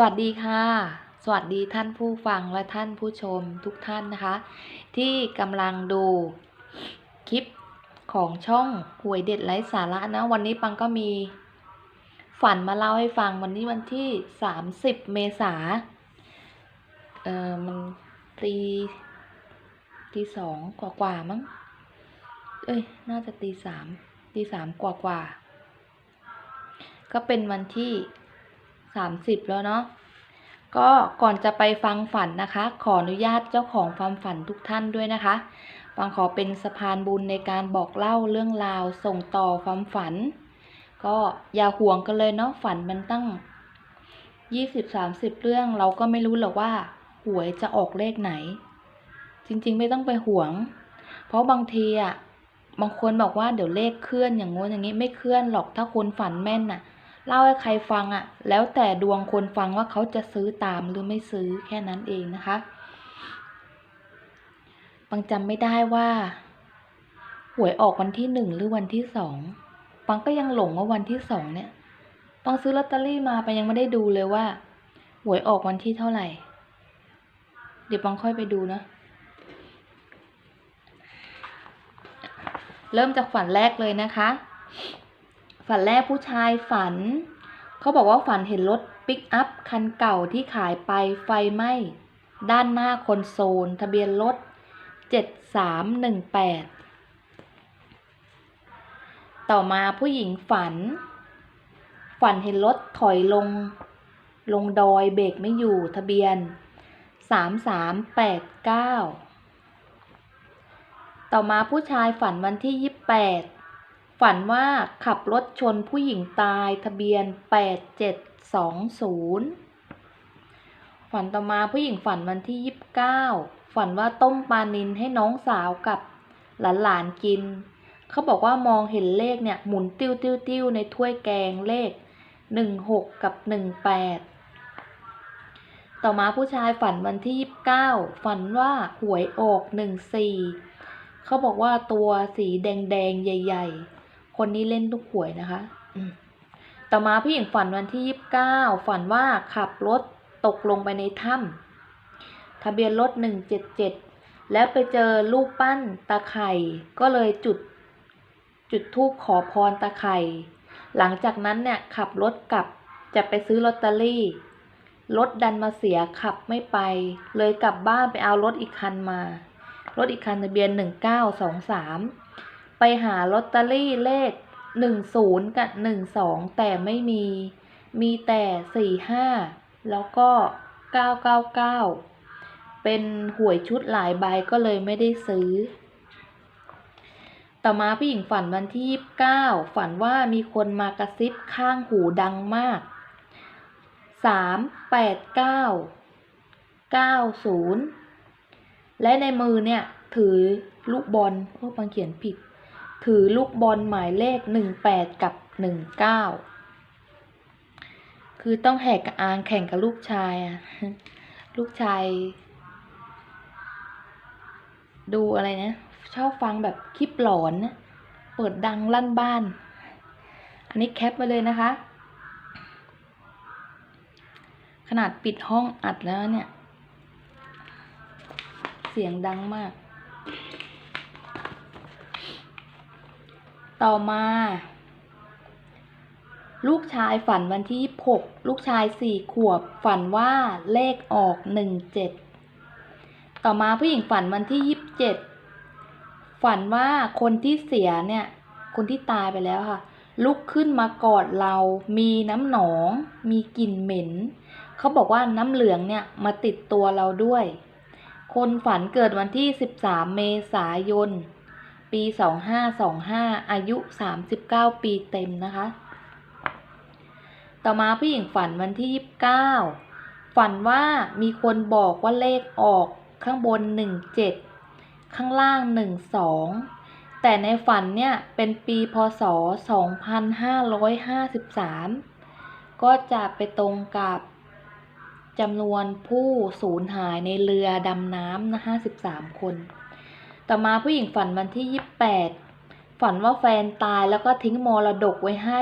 สวัสดีค่ะ สวัสดีท่านผู้ฟังและท่านผู้ชมทุกท่านนะคะ ที่กำลังดูคลิปของช่องหวยเด็ดไร้สาระนะ วันนี้ปังก็มีฝันมาเล่าให้ฟังวันนี้วันที่ 30 เมษาเออมันตีตีสองกว่ากว่ามั้ง เอ้ย น่าจะตีสามตีสามกว่ากว่า ก็เป็นวันที่ สามสิบแล้วเนาะก็ก่อนจะไปฟังฝันนะคะ ขออนุญาตเจ้าของความฝันทุกท่านด้วยนะคะปังขอเป็นสะพานบุญในการบอกเล่าเรื่องราวส่งต่อความฝัน ก็อย่าห่วงกันเลยเนาะฝันมันตั้งยี่สิบสามสิบเรื่องเราก็ไม่รู้หรอกว่าหวยจะออกเลขไหน จริงๆไม่ต้องไปห่วง เพราะบางทีอะบางคนบอกว่าเดี๋ยวเลขเคลื่อนอย่างงู้นอย่างนี้ไม่เคลื่อนหรอกถ้าคนฝันแม่นน่ะ เล่าให้ใครฟังอะ่ะ แล้วแต่ดวงคนฟังว่าเขาจะซื้อตามหรือไม่ซื้อแค่นั้นเองนะคะปังจำไม่ได้ว่าหวยออกวันที่หนึ่งหรือวันที่สองปังก็ยังหลงว่าวันที่สองเนี่ยปังซื้อลอตเตอรี่มาปังยังไม่ได้ดูเลยว่าหวยออกวันที่เท่าไหร่ เดี๋ยวปังค่อยไปดูนะเริ่มจากฝันแรกเลยนะคะ ฝันแรกผู้ชายฝัน เขาบอกว่าฝันเห็นรถปิกอัพคันเก่าที่ขายไปไฟไหม้ด้านหน้าคอนโซล ทะเบียนรถ 7318 ต่อมาผู้หญิงฝัน ฝันเห็นรถถอยลง ลงดอยเบรกไม่อยู่ทะเบียน 3389 ต่อมาผู้ชายฝันวันที่ 28 ฝันว่าขับรถชนผู้หญิงตายทะเบียน 8720 ฝันต่อมาผู้หญิงฝันวันที่ 29 ฝันว่าต้มปลานินให้น้องสาวกับหลานๆกิน เขาบอกว่ามองเห็นเลขเนี่ยหมุนติ้วติ้วติ้วในถ้วยแกงเลข 16 กับ 18 ต่อมาผู้ชายฝันวันที่ 29 ฝันว่าหวยออก 14 เขาบอกว่าตัวสีแดงๆ ใหญ่ ๆ คนนี้เล่นทุกหวยนะคะอืมต่อมาผู้หญิงฝันวันที่29ฝันว่าขับรถตกลงไปในถ้ำทะเบียนรถ177แล้วไปเจอรูปปั้นตาไข่ก็เลยจุด จุดธูปขอพรตาไข่หลังจากนั้นเนี่ยขับรถกลับจะไปซื้อลอตเตอรี่รถดันมาเสียขับไม่ไป เลยกลับบ้านไปเอารถอีกคันมา รถอีกคันทะเบียน1923 ไปหาลอตเตอรี่เลข10กับ12แต่ไม่มี มีแต่45แล้วก็999เป็นหวยชุดหลายใบก็เลยไม่ได้ซื้อ ต่อมาผู้หญิงฝันวันที่ 29 ฝันว่ามีคนมากระซิบข้างหูดังมาก 3 8 9 90 และในมือเนี่ย ถือลูกบอลโอ้ปังเขียนผิด ถือลูกบอลหมายเลข 18 กับ 19 คือต้องแหกกระอางแข่งกับลูกชายอะลูกชาย ดูอะไรนะ ชอบฟังแบบคลิปหลอนนะเปิดดังลั่นบ้าน อันนี้แคปไว้เลยนะคะ ขนาดปิดห้องอัดแล้วเนี่ย เสียงดังมาก ต่อมา ลูกชายฝันวันที่ 6 ลูกชายสี่ขวบ ฝันว่าเลขออก 17 ต่อมาผู้หญิงฝันวันที่ 27 ฝันว่าคนที่เสียเนี่ย คนที่ตายไปแล้วค่ะ ลุกขึ้นมากอดเรา มีน้ำหนอง มีกลิ่นเหม็น เขาบอกว่าน้ำเหลืองเนี่ยมาติดตัวเราด้วย คนฝันเกิดวันที่ 13 เมษายน ปี 2525 อายุ 39 ปีเต็มนะคะ ต่อมาผู้หญิงฝันวันที่ 29 ฝันว่ามีคนบอกว่าเลขออกข้างบน 17 ข้างล่าง 12 แต่ในฝันเนี่ยเป็นปีพศ 2553 ก็จะไปตรงกับจำนวนผู้สูญหายในเรือดำน้ำนะ53 คน ต่อมาผู้หญิงฝันวันที่ 28 ฝันว่าแฟนตายแล้วก็ทิ้งมรดกไว้ให้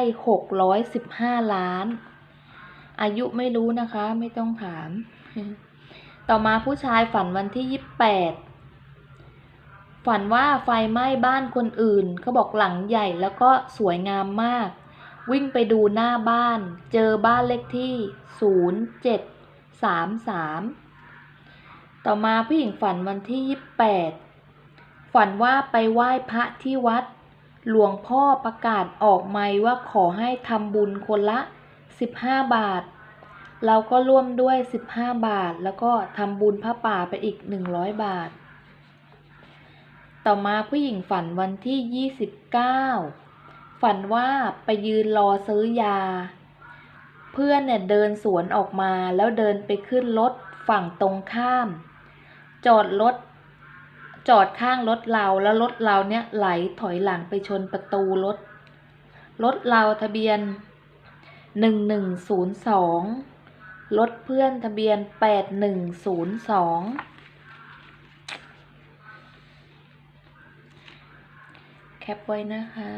615 ล้าน อายุไม่รู้นะคะ ไม่ต้องถาม ต่อมาผู้ชายฝันวันที่ยี่สิบแปดฝันว่าไฟไหม้บ้านคนอื่น เขาบอกหลังใหญ่แล้วก็สวยงามมาก วิ่งไปดูหน้าบ้าน เจอบ้านเลขที่ศูนย์เจ็ดสามสามต่อมาผู้หญิงฝันวันที่ยี่สิบแปด ฝันว่าไปไหว้พระที่วัด หลวงพ่อประกาศออกไมค์ว่าขอให้ทำบุญคนละ 15 บาท เราก็ร่วมด้วย 15 บาท แล้วก็ทำบุญพระป่าไปอีก 100 บาท ต่อมาผู้หญิงฝันวันที่ 29 ฝันว่าไปยืนรอซื้อยา เพื่อนเนี่ยเดินสวนออกมาแล้วเดินไปขึ้นรถฝั่งตรงข้าม จอดรถ จอดข้างรถเราแล้วรถเราเนี่ยไหลถอยหลังไปชนประตูรถ รถเราทะเบียนหนึ่งหนึ่งศูนย์สองรถเพื่อนทะเบียนแปดหนึ่งศูนย์สองแคปไว้นะคะ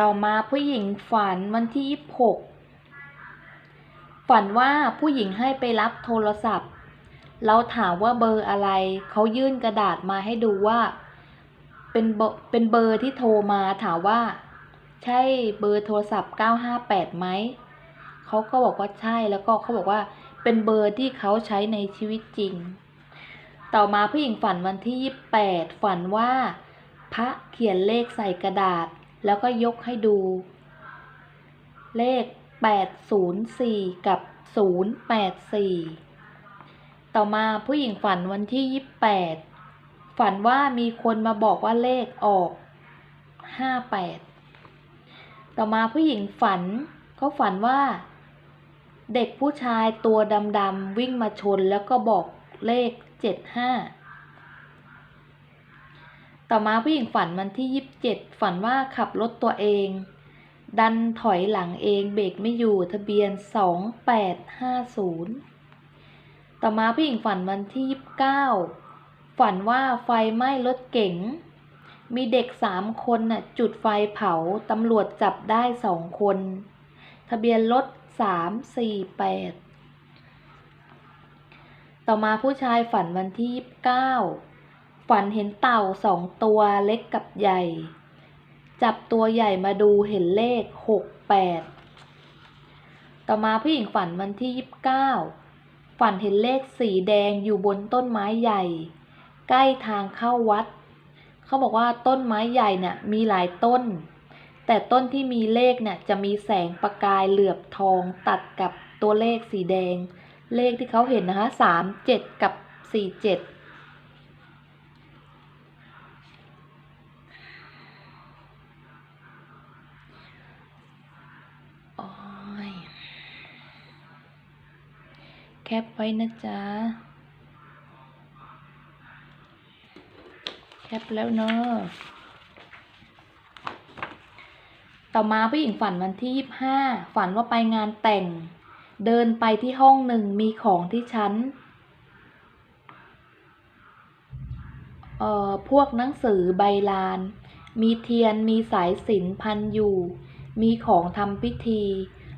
ต่อมาผู้หญิงฝันวันที่ยี่สิบหกฝันว่าผู้หญิงให้ไปรับโทรศัพท์ เราถามว่าเบอร์อะไร เขายื่นกระดาษมาให้ดูว่า เป็นเบอร์เป็นเบอร์ที่โทรมาถามว่า ใช่เบอร์โทรศัพท์ 958ไหม เขาก็บอกว่าใช่แล้วก็เขาบอกว่าเป็นเบอร์ที่เขาใช้ในชีวิตจริง ต่อมาผู้หญิงฝันวันที่ 28 ฝันว่า พระเขียนเลขใส่กระดาษ แล้วก็ยกให้ดู เลข 804 กับ 084 ต่อมาผู้หญิงฝันวันที่ 28 ฝันว่ามีคนมาบอกว่าเลขออก 58 ต่อมาผู้หญิงฝันเขาฝันว่า เด็กผู้ชายตัวดำๆวิ่งมาชนแล้วก็บอกเลข 75 ต่อมาผู้หญิงฝันวันที่ 27 ฝันว่าขับรถตัวเอง ดันถอยหลังเองเบรกไม่อยู่ทะเบียน 2850 ต่อมาผู้หญิงฝันวันที่ 29 ฝันว่าไฟไหม้รถเก๋ง มีเด็กสามคนน่ะจุดไฟเผาตำรวจจับได้สองคน ทะเบียนรถ 348 ต่อมาผู้ชายฝันวันที่ 29 ฝันเห็นเต่าสองตัวเล็กกับใหญ่ จับตัวใหญ่มาดูเห็นเลข68ต่อมาผู้หญิงฝันวันที่29ฝันเห็นเลขสีแดงอยู่บนต้นไม้ใหญ่ ใกล้ทางเข้าวัด เขาบอกว่าต้นไม้ใหญ่เนี่ยมีหลายต้น แต่ต้นที่มีเลขเนี่ยจะมีแสงประกายเหลือบทองตัดกับตัวเลขสีแดง เลขที่เขาเห็นนะคะสามเจ็ดกับสี่เจ็ด โอ้ย แคปไว้นะจ๊ะ แคปแล้วเนอะต่อมาผู้หญิงฝันวันที่ยี่ห้าฝันว่าไปงานแต่ง เดินไปที่ห้องหนึ่งมีของที่ชั้นเอ่อพวกหนังสือใบลาน มีเทียนมีสายสิญจนพันอยู่ มีของทำพิธี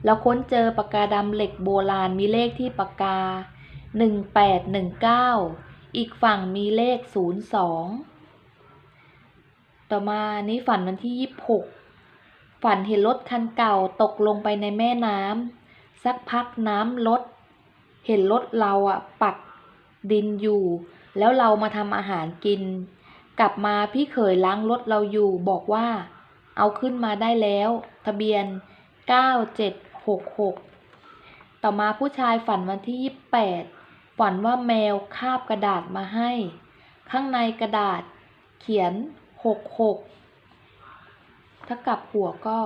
แล้วค้นเจอปากกาดำเหล็กโบราณมีเลขที่ปากกาหนึ่งแปดหนึ่งเก้าอีกฝั่งมีเลขศูนย์สองต่อมานี้ฝันวันที่ยี่สิบหกฝันเห็นรถคันเก่าตกลงไปในแม่น้ำสักพักน้ำลด เห็นรถเราอะปักดินอยู่ แล้วเรามาทำอาหารกิน กลับมาพี่เขยล้างรถเราอยู่บอกว่า เอาขึ้นมาได้แล้ว ทะเบียน 9766 ต่อมาผู้ชายฝันวันที่ 28 ฝันว่าแมวคาบกระดาษมาให้ ข้างในกระดาษเขียน 66 ถ้ากลับหัวก็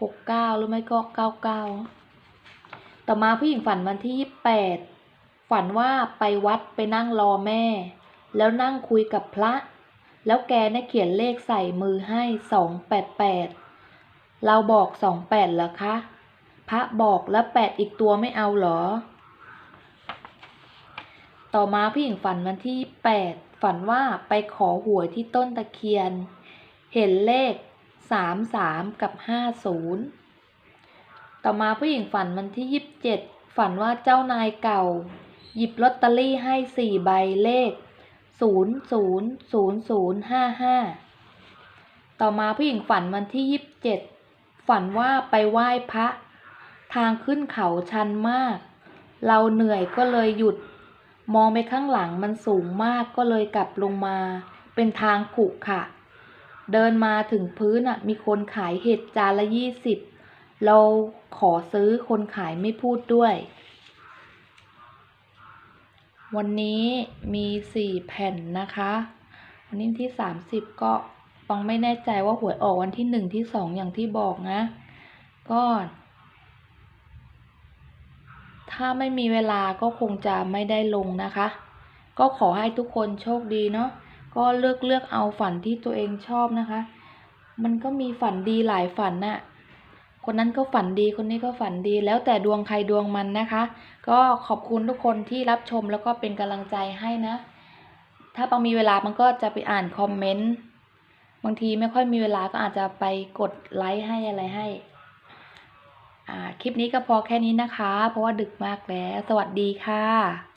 69 หรือไม่ก็ 99 ต่อมาผู้หญิงฝันวันที่ 28 ฝันว่าไปวัดไปนั่งรอแม่ แล้วนั่งคุยกับพระ แล้วแกเนี่ยเขียนเลขใส่มือให้ 288เราบอก28เหรอคะ พระบอกแล้วแปดอีกตัวไม่เอาเหรอ ต่อมาผู้หญิงฝันวันที่8ฝันว่าไปขอหวยที่ต้นตะเคียน เห็นเลขสามสามกับห้าศูนย์ต่อมาผู้หญิงฝันวันที่ยี่สิบเจ็ดฝันว่าเจ้านายเก่า หยิบลอตเตอรี่ให้สี่ใบเลขศูนย์ศูนย์ศูนย์ศูนย์ห้าห้าต่อมาผู้หญิงฝันวันที่ยี่สิบเจ็ดฝันว่าไปไหว้พระ ทางขึ้นเขาชันมาก เราเหนื่อยก็เลยหยุด มองไปข้างหลังมันสูงมากก็เลยกลับลงมา เป็นทางขรุขระเดินมาถึงพื้นอะ มีคนขายเห็ดจานละยี่สิบ เราขอซื้อคนขายไม่พูดด้วย วันนี้มีสี่แผ่นนะคะ วันนี้ที่สามสิบก็ปังไม่แน่ใจว่าหวยออกวันที่หนึ่งที่สองอย่างที่บอกนะ ก็ ถ้าไม่มีเวลาก็คงจะไม่ได้ลงนะคะ ก็ขอให้ทุกคนโชคดีเนาะก็เลือกเลือกเอาฝันที่ตัวเองชอบนะคะ มันก็มีฝันดีหลายฝันน่ะคนนั้นก็ฝันดีคนนี้ก็ฝันดี แล้วแต่ดวงใครดวงมันนะคะ ก็ขอบคุณทุกคนที่รับชมแล้วก็เป็นกำลังใจให้นะ ถ้าปังมีเวลามันก็จะไปอ่านคอมเมนต์บางทีไม่ค่อยมีเวลาก็อาจจะไปกดไลค์ให้อะไรให้ คลิปนี้ก็พอแค่นี้นะคะ เพราะว่าดึกมากแล้ว สวัสดีค่ะ